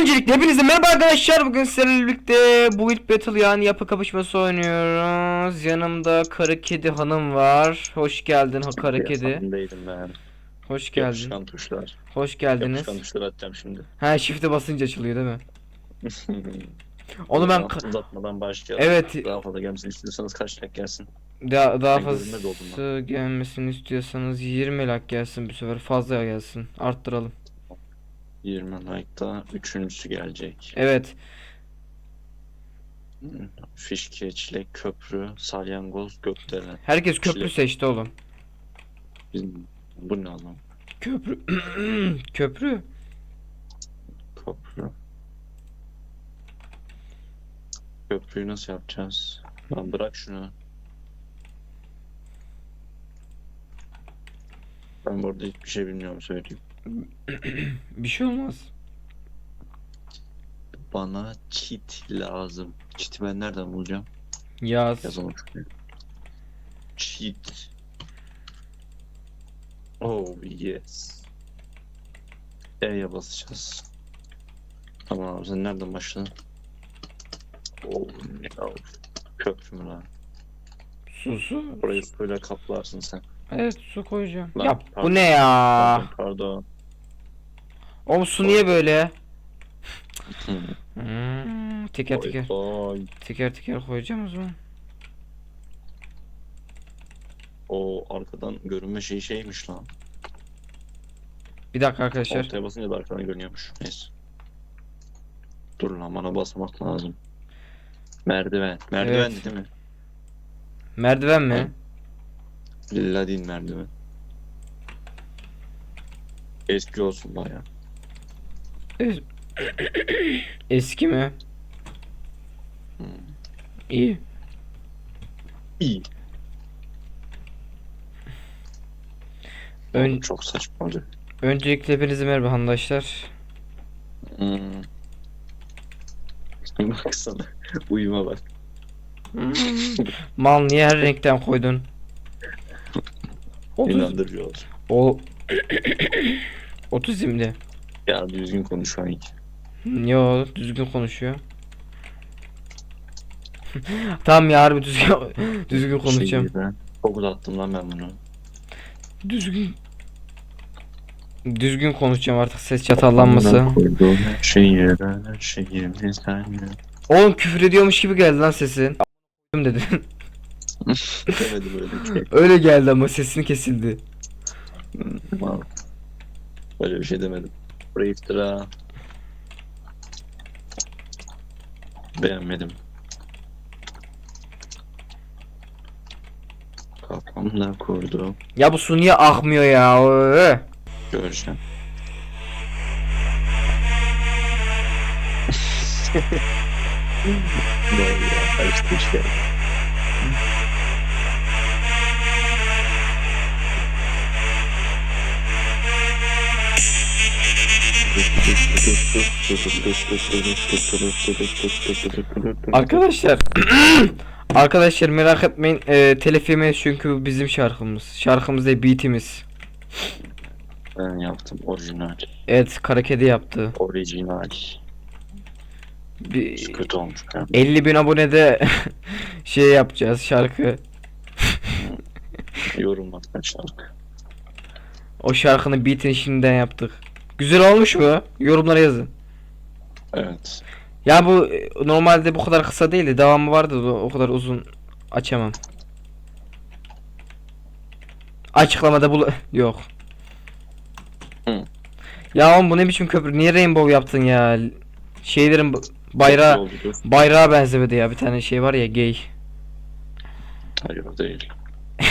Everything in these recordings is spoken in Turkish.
Öncelikle hepinize merhaba arkadaşlar. Bugün sizlerle birlikte bu ilk battle yani yapı kapışması oynuyoruz. Yanımda karı kedi hanım var. Hoş geldin ha karı kedi. Ben. Hoş geldin. Yapışkan tuşlar. Hoş geldiniz. Yapışkan tuşları atacağım şimdi. Ha shift'e basınca açılıyor değil mi? Onu ben uzatmadan başlayalım. Evet Daha fazla gelmesini istiyorsanız kaç like gelsin? daha, daha Ben fazla gelmesini istiyorsanız 20 like gelsin bu sefer fazla gelsin. Arttıralım. 20 like'da üçüncüsü gelecek. Evet. Fişke, çilek, köprü, salyangoz, gökdelen. Herkes köprü Çilek. seçti oğlum. Bizim bu ne lan? Köprü. köprü. Köprü. Köprüyü nasıl yapacağız? Lan bırak şunu. Ben burada hiçbir şey bilmiyorum söyleyeyim. Bir şey olmaz. Bana çit lazım. Çiti ben nereden bulacağım? Yaz. Yazalım şuraya. Cheat. Oh yes. E'ye basacağız. Tamam abi sen nereden başladın? Oh no. Köprü mü lan? Su su. Burayı böyle kaplarsın sen. Evet su koyacağım. Lan, ya bu pardon, ne ya? Pardon pardon. Oğlum su niye böyle? Hı. Hmm, teker teker. Oy, oy. Teker teker koyacağım o zaman. O arkadan görünme şey şeymiş lan. Bir dakika arkadaşlar. Ortaya basınca da arkadan görünüyormuş. Neyse. Dur lan bana basmak lazım. Merdiven. Merdiven Evet. değil mi? Merdiven mi? Villa değil merdiven. Eski olsun baya. Es- Eski mi? Hmm. İyi. İyi. Ön- Çok saçma oldu. Öncelikle hepinize merhaba arkadaşlar. Hmm. Baksana. Uyuma bak. Mal niye her renkten koydun? Otuz, İnandırıcı olsun. o otizmli. Ya düzgün konuş Frank. Yo düzgün konuşuyor. tamam ya harbi düzgün düzgün konuşacağım. Şey, ben çok uzattım lan ben bunu. Düzgün düzgün konuşacağım artık ses çatallanması. Koyduğum şehir, şehrimizden Oğlum küfür ediyormuş gibi geldi lan sesin. A**ım dedin. Demedim öyle bir şey. Öyle geldi ama sesin kesildi. Tamam. Öyle bir şey demedim. İftira. Beğenmedim. Kafamda kurdum. Ya bu su niye akmıyor ya? Ee. Göreceğim. oluyor ya? Karıştı şey. Arkadaşlar Arkadaşlar merak etmeyin e, telif yemeyiz çünkü bu bizim şarkımız. Şarkımız değil beatimiz. Ben yaptım orijinal. Evet kara kedi yaptı. Orijinal. Bir, Kötü olmuş. ya. 50 bin abonede şey yapacağız şarkı. Yorum atma şarkı. O şarkının beatini şimdiden yaptık. Güzel olmuş mu? Yorumlara yazın. Evet. Ya bu normalde bu kadar kısa değildi. Devamı vardı da o kadar uzun açamam. Açıklamada bul yok. Hı. Ya oğlum bu ne biçim köprü? Niye rainbow yaptın ya? Şeylerin bayrağı bayrağa benzemedi ya. Bir tane şey var ya gay. Hayır o değil.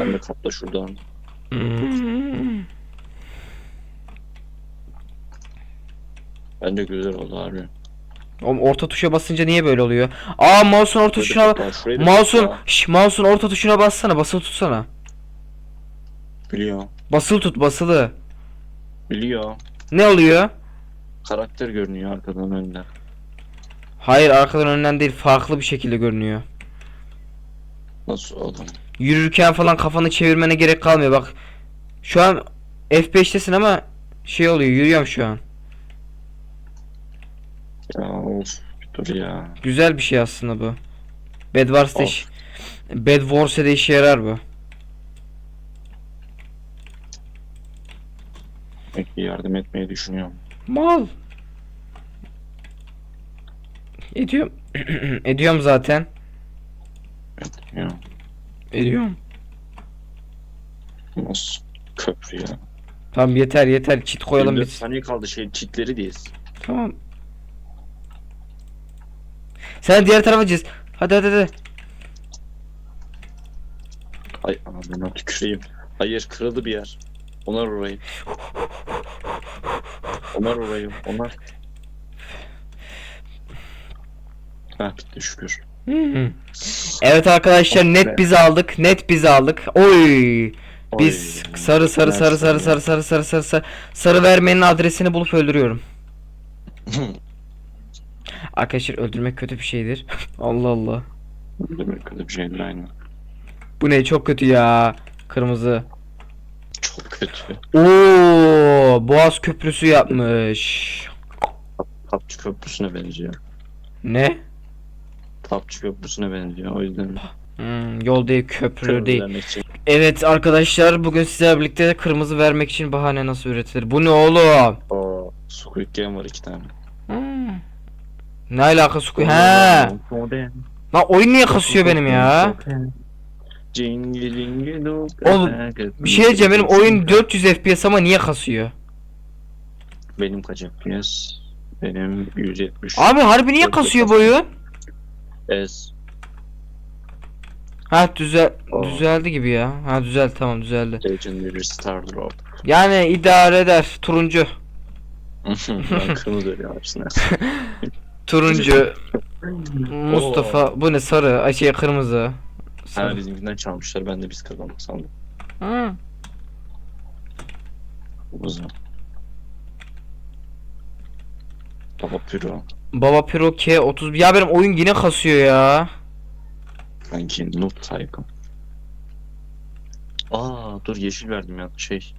Ben de kapla şuradan. Bence güzel oldu harbi. Oğlum orta tuşa basınca niye böyle oluyor? Aa mouse'un orta Şöyle tuşuna şurayı da mouse'un şş, mouse'un orta tuşuna bassana. Basılı tutsana. Biliyor. Basılı tut basılı. Biliyor. Ne oluyor? Karakter görünüyor arkadan önden. Hayır arkadan önden değil farklı bir şekilde görünüyor. Nasıl oğlum? Yürürken falan kafanı çevirmene gerek kalmıyor bak. Şu an F5'tesin ama şey oluyor yürüyorum şu an. Ya bir dur ya. Güzel bir şey aslında bu. Bed Wars'ta Of. iş, Bed Wars'ta da işe yarar bu. Peki yardım etmeyi düşünüyorum. Mal. Ediyorum. Ediyorum zaten. Ya Ediyorum. nasıl köprü ya. Tamam yeter yeter çit koyalım 24 biz. saniye kaldı şey çitleri diyiz. Tamam. Sen diğer tarafa çiz. Hadi hadi hadi. Ay anamına tüküreyim. Hayır kırıldı bir yer. Onar orayı. Onar orayı. Onar. Ha bitti şükür. Hmm. Evet arkadaşlar Oh be. net biz aldık. Net biz aldık. Oy. Biz Oy. sarı sarı sarı sarı sarı sarı sarı sarı sarı sarı vermenin adresini bulup öldürüyorum. Arkadaşlar öldürmek kötü bir şeydir. Allah Allah. Demek kötü bir şeydir aynı. Bu ne çok kötü ya. Kırmızı. Çok kötü. Oo, Boğaz Köprüsü yapmış. Tapçı köprüsüne benziyor. Ne? Tapçı köprüsüne benziyor. O yüzden Hmm, yol değil köprü değil. Köprülemek için. Evet arkadaşlar bugün sizlerle birlikte kırmızı vermek için bahane nasıl üretilir? Bu ne oğlum? O Squid Game var iki tane. Hmm. Ne alakası koy? He. Lan oyun niye kasıyor benim ya? Jingle jingle dong. Oğlum, Bir şey diyeceğim benim oyun 400 FPS ama niye kasıyor? Benim kaç FPS? Benim 170. Abi harbi niye kasıyor bu oyun? S. Ha düzel Aa. düzeldi gibi ya. Ha düzeldi tamam düzeldi. Legendary Star Drop. Yani idare eder. Turuncu. ben kırmızı veriyorum hepsine. Turuncu. Mustafa bu ne sarı? Ay şey kırmızı. Ha Sarı. bizimkinden çalmışlar ben de biz kazandık sandım. Hı. O zaman. Baba Piro. Baba Piro K30 ya benim oyun yine kasıyor ya. Sanki Noob Tycoon. Aa dur yeşil verdim ya şey.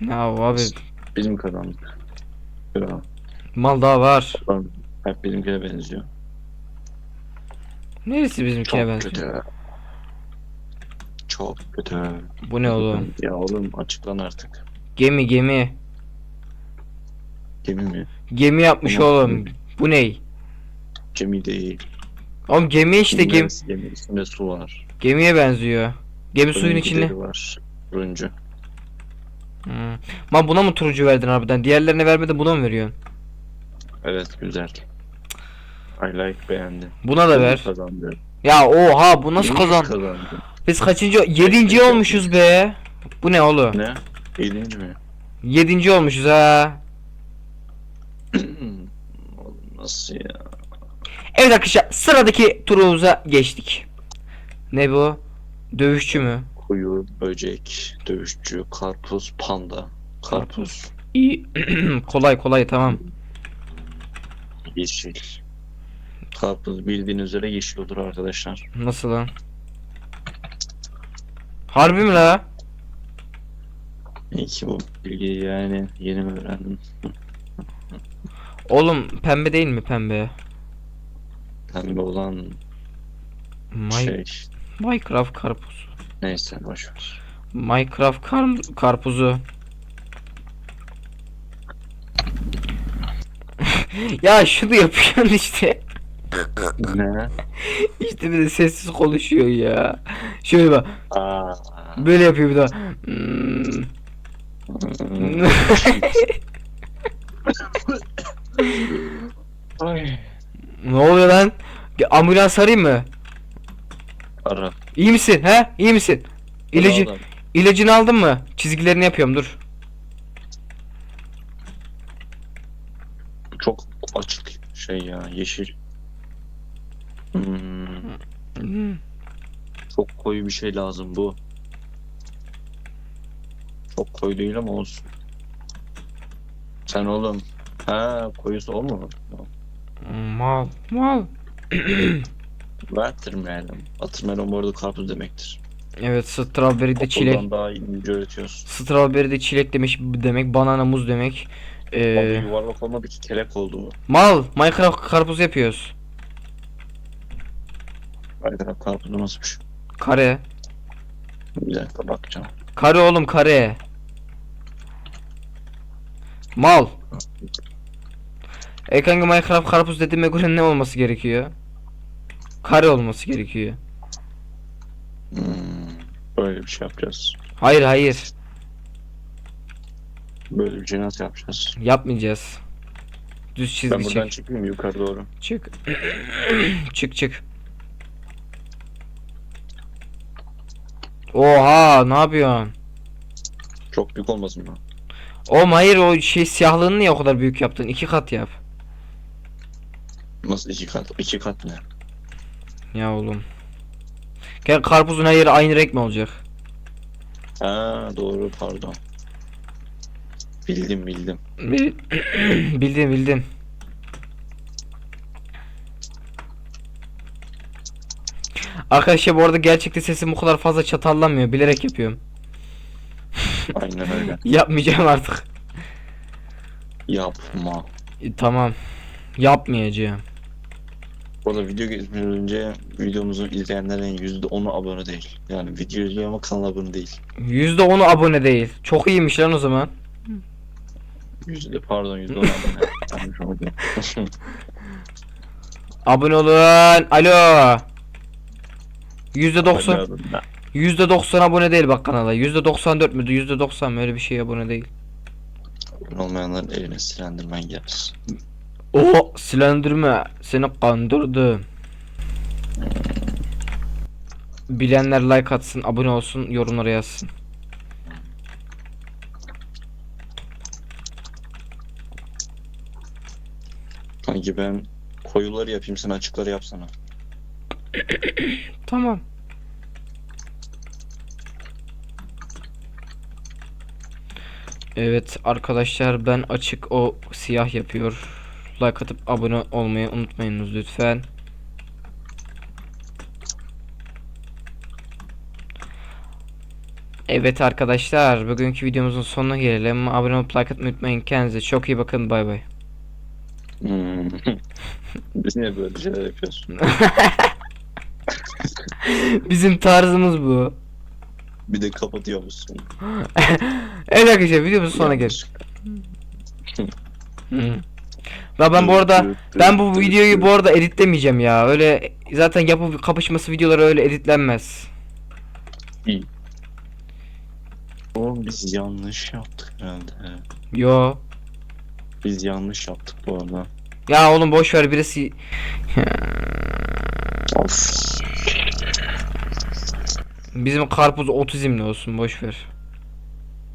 Ya abi Bizim kazandık. Piro. mal daha var. Hep bizimkine benziyor. Neresi Çok bizimkine benziyor? kötü. Çok kötü. Bu ne oğlum? Ya oğlum açıklan artık. Gemi gemi. Gemi mi? Gemi yapmış Tamam. oğlum. Bu ne? Gemi değil. Oğlum gemi işte gemi. Neresi Gemi içinde su var. Gemiye benziyor. Gemi suyun içinde. deri var. Turuncu. Hmm. Man buna mı turuncu verdin harbiden? Diğerlerine vermedin buna mı veriyorsun? Evet güzel. I like beğendi. Buna da ver. Kazandı. Ya oha bu nasıl kazan? Kazandı. Biz kaçıncı? Yedinci olmuşuz be. Bu ne oğlum? Ne? Yedinci mi? Yedinci olmuşuz ha. Nasıl ya? Evet arkadaşlar sıradaki turumuza geçtik. Ne bu? Dövüşçü mü? Kuyu, böcek, dövüşçü, karpuz, panda. Karpuz, İyi. kolay kolay tamam. yeşil. Karpuz bildiğin üzere yeşil olur arkadaşlar. Nasıl lan? Harbi mi la? İyi ki bu bilgiyi yani yeni mi öğrendim? Oğlum pembe değil mi pembe? Pembe olan My şey. Minecraft karpuz. Neyse boşver. Minecraft kar- karpuzu. ya şunu yapıyorsun işte. ne? İşte bir de sessiz konuşuyor ya. Şöyle bak. Aa. Böyle yapıyor bir daha. Hmm. Ay. ne oluyor lan? Ambulans arayayım mı? Ara. İyi misin? He? İyi misin? İlacı, ilacını aldın mı? Çizgilerini yapıyorum dur. Çok açık şey ya yeşil. Hmm. çok koyu bir şey lazım bu. Çok koyu değil ama olsun. Sen oğlum. Ha koyusu o mu? Mal. Mal. Watermelon. Watermelon bu arada karpuz demektir. Evet strawberry de çilek. Okuldan daha İngilizce öğretiyoruz. Strawberry de çilek demek demek. Banana muz demek. Abi Ee, yuvarlak olmadı ki kelek oldu bu. mal Minecraft karpuz yapıyoruz. Minecraft karpuzu nasılmış? Kare. Bir dakika bakacağım. Kare oğlum kare. Mal. E kanka Minecraft karpuz dediğime göre ne olması gerekiyor? Kare olması gerekiyor. Hmm, böyle bir şey yapacağız. Hayır hayır. Böyle bir şey nasıl yapacağız? Yapmayacağız. Düz Ben çizgi buradan çek. çıkayım yukarı doğru. Çık. çık çık. Oha ne yapıyorsun? Çok büyük olmasın mı? Oğlum hayır o şey siyahlığını niye o kadar büyük yaptın? İki kat yap. Nasıl iki kat? İki kat ne? Ya oğlum. Gel karpuzun her yeri aynı renk mi olacak? Ha doğru pardon. Bildim bildim. Bil- bildin bildin. Arkadaşlar bu arada gerçekte sesim bu kadar fazla çatallanmıyor. Bilerek yapıyorum. Aynen öyle. Yapmayacağım artık. Yapma. E, tamam. Yapmayacağım. Bu arada video geçmeden önce videomuzu izleyenlerin %10'u abone değil. Yani video izliyor ama kanala abone değil. %10'u abone değil. Çok iyiymiş lan o zaman. Yüzde pardon %10 abone. Abone olun. Alo. %90 Abone- %90 abone değil bak kanala. %94 müydü? %90 mı? Öyle bir şey abone değil. Abone olmayanların eline silendirmen gelsin. O silendirme. Seni kandırdım. Bilenler like atsın, abone olsun, yorumlara yazsın. Sanki ben koyuları yapayım sen açıkları yapsana. Tamam. Evet arkadaşlar ben açık o siyah yapıyor. Like atıp abone olmayı unutmayınız lütfen. Evet arkadaşlar bugünkü videomuzun sonuna gelelim. Abone olup like atmayı unutmayın. Kendinize çok iyi bakın. Bay bay. Hmm. Biz niye böyle şeyler yapıyoruz? Bizim tarzımız bu. Bir de kapatıyor musun? Evet arkadaşlar videomuzun sonuna gelelim. Hı. La ben bu arada ben bu videoyu bu arada editlemeyeceğim ya. Öyle zaten yapı kapışması videoları öyle editlenmez. Oğlum biz yanlış yaptık herhalde. Yo. Biz yanlış yaptık bu arada. Ya oğlum boş ver birisi Of. bizim karpuz otizmli olsun boş ver.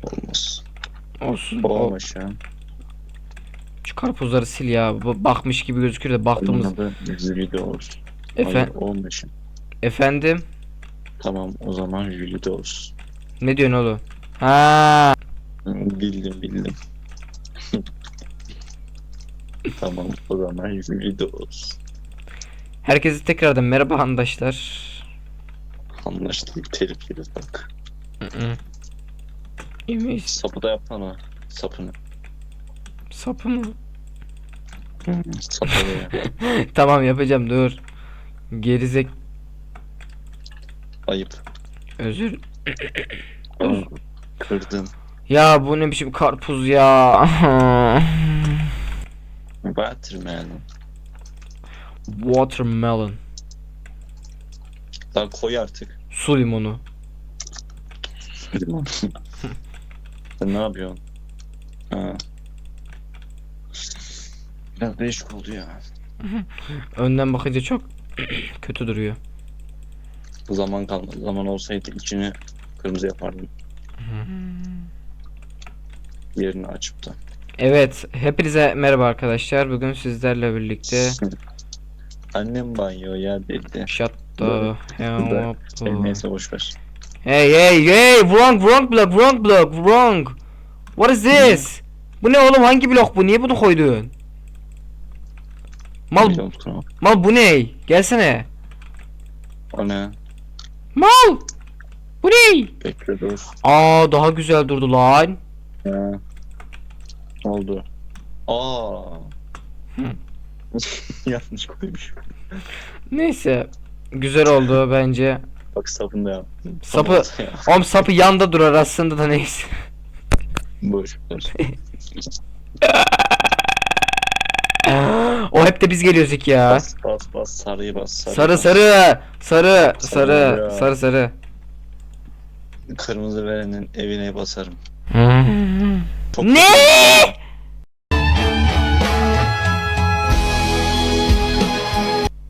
Olmaz. Olsun. O, Olmamış ya. Şu karpuzları sil ya. Bu- Bakmış gibi gözüküyor da baktığımız. Jüri olsun. Efe efendim Tamam o zaman jüri olsun. ne diyorsun oğlum? Ha Bildim bildim. tamam o zaman jüri olsun. herkese tekrardan merhaba arkadaşlar. Anlaştık telif yeriz bak. Yemiş Sapı da yapsana. Sapını. Sapı mı? Sapı yap. tamam yapacağım dur. Gerizek Ayıp. özür. Kırdın. Ya bu ne biçim karpuz ya. Watermelon. Watermelon. Daha koy artık. Su limonu. Sen ne yapıyorsun? Ha. Biraz değişik oldu ya. Önden bakınca çok kötü duruyor. Zaman kalmadı. Zaman olsaydı içini kırmızı yapardım. Yerini açıp da. Evet, hepinize merhaba arkadaşlar. Bugün sizlerle birlikte Annem banyoya dedi. Shut the hell Da- up. Neyse boşver. Hey hey hey wrong wrong block wrong block wrong. What is this? Bu ne oğlum hangi blok bu? Niye bunu koydun? Mal Biliyor musun o? mal bu ne? Gelsene. O ne? Mal. Bu ne? Bekliyoruz. Aa daha güzel durdu lan. Ya. Ne oldu? Aa. Hı. Yanlış koymuş. Neyse. Güzel oldu bence. Bak sapını da yaptım. Sapı, om sapı yanda durar aslında da neyse. Boş ver. o hep de biz geliyoruz ya. Bas bas bas sarıyı bas. Sarı Sarı bas. sarı sarı sarı Sarı. sarı sarı. Kırmızı verenin evine basarım. Çok Ne?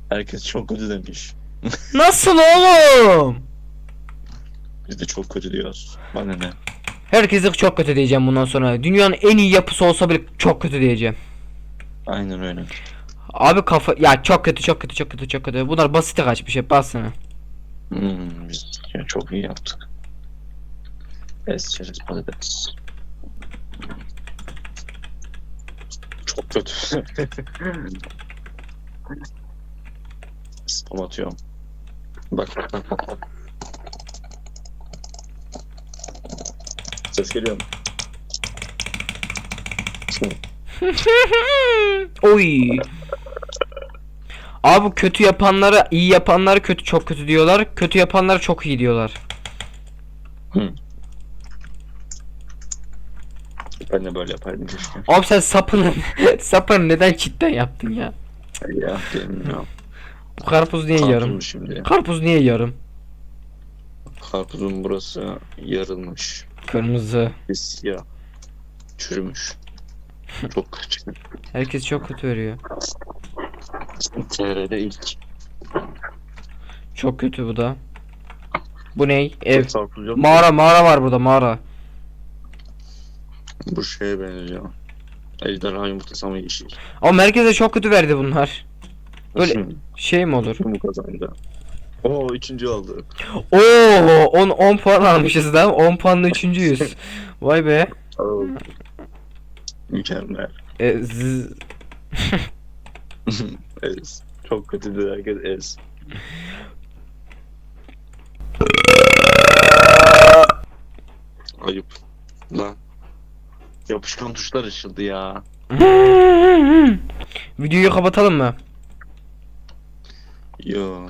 Herkes çok kötü demiş. Nasıl oğlum? Biz de çok kötü diyoruz. Bana ne? Herkese çok kötü diyeceğim bundan sonra. Dünyanın en iyi yapısı olsa bile çok kötü diyeceğim. Aynen öyle. Abi kafa ya çok kötü çok kötü çok kötü çok kötü. Bunlar basite kaçmış hep bassana. Hmm, biz ya çok iyi yaptık. Es çerez patates. Çok kötü. Spam atıyorum. Bak bak bak bak. Ses geliyor mu? Oy. Abi kötü yapanlara iyi yapanlar kötü çok kötü diyorlar. Kötü yapanlar çok iyi diyorlar. Ben de böyle yapardım keşke. Abi sen sapını sapını neden cidden yaptın ya? Ya bilmiyorum. Bu karpuz niye yarım? Şimdi. Karpuz niye yarım? Karpuzun burası yarılmış. Kırmızı. Siyah. Çürümüş. Çok kötü. Herkes çok kötü veriyor. TR'de ilk. Çok kötü bu da. Bu ne? Ev. Mu? Mağara mağara var burada mağara. Bu şeye benziyor. Ejderha yumurtası yeşil. Ama merkeze çok kötü verdi bunlar. Öyle- Şey mi olur? Bu kazandı. Oo üçüncü oldu. Oo 10 10 puan almışız da 10 puanla üçüncüyüz. Vay be. Oo. Mükemmel. E, zzz. Ez. Çok kötüdür herkes ez. Ayıp. Lan. Yapışkan tuşlar ışıldı ya. Videoyu kapatalım mı? Yo.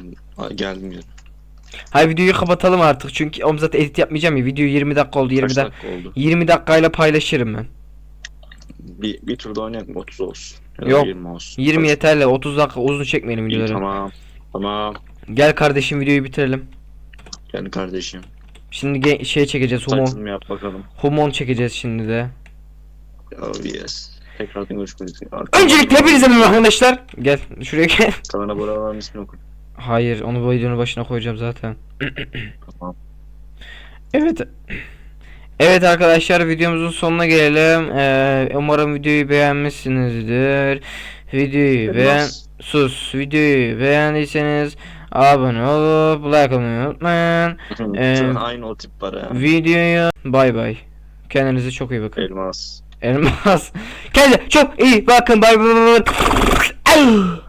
Geri. Hayır videoyu kapatalım artık çünkü oğlum zaten edit yapmayacağım ya. Video 20 dakika oldu 20 Kaç dakika. dakika oldu? 20 dakikayla paylaşırım ben. Bir, bir turda oynayalım mı? 30 olsun. Ya da Yok. 20 olsun. 20 Kaç- yeterli 30 dakika uzun çekmeyelim İyi, videoları. tamam. Tamam. Gel kardeşim videoyu bitirelim. Gel kardeşim. Şimdi ge- şey çekeceğiz humon. Saçını yap bakalım. Humon çekeceğiz şimdi de. Oh yes. Tekrardan görüşmek üzere. Öncelikle hepinize merhaba arkadaşlar. Gel şuraya gel. Kanala olan ismini oku. Hayır onu bu videonun başına koyacağım zaten. Tamam. Evet. Evet arkadaşlar videomuzun sonuna gelelim. Ee, umarım videoyu beğenmişsinizdir. Videoyu beğen... Sus. Videoyu beğendiyseniz abone olup like atmayı unutmayın. Ee, aynı o tip var. Videoyu bay bay. Kendinize çok iyi bakın. Elmas. Elmas. Kendinize çok iyi bakın. Bay bay.